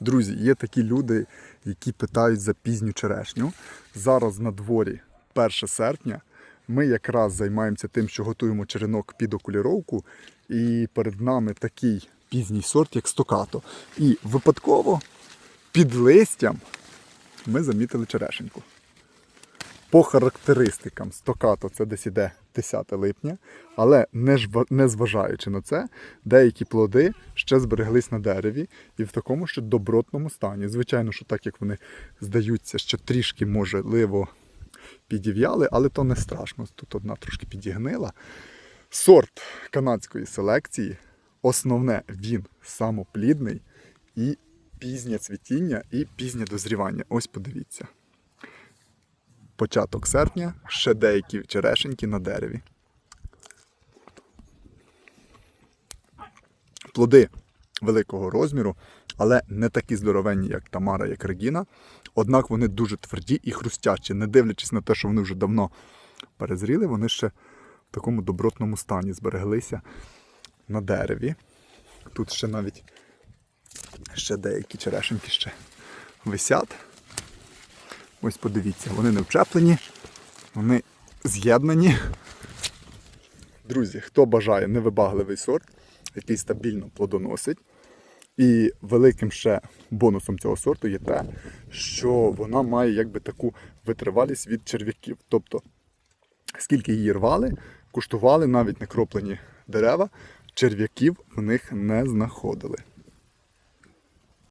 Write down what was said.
Друзі, є такі люди, які питають за пізню черешню. Зараз на дворі 1 серпня. Ми якраз займаємося тим, що готуємо черенок під окуліровку, і перед нами такий пізній сорт, як стокато. І випадково під листям ми замітили черешеньку. По характеристикам стокато це десь іде 10 липня, але не, зважаючи на це, деякі плоди ще збереглись на дереві і в такому ще добротному стані. Звичайно, що так як вони здаються, що трішки можливо підів'яли, але то не страшно. Тут одна трошки підігнила. Сорт канадської селекції. Основне, він самоплідний і пізнє цвітіння, і пізнє дозрівання. Ось подивіться початок серпня, ще деякі черешеньки на дереві. Плоди великого розміру, але не такі здоровенні, як Тамара, як Регіна. Однак вони дуже тверді і хрустячі, не дивлячись на те, що вони вже давно перезріли, вони ще в такому добротному стані збереглися на дереві. Тут ще навіть ще деякі черешеньки ще висять. Ось подивіться, вони не вчеплені, вони з'єднані. Друзі, хто бажає невибагливий сорт, який стабільно плодоносить. І великим ще бонусом цього сорту є те, що вона має якби таку витривалість від черв'яків. Тобто, скільки її рвали, куштували навіть некроплені дерева, черв'яків в них не знаходили.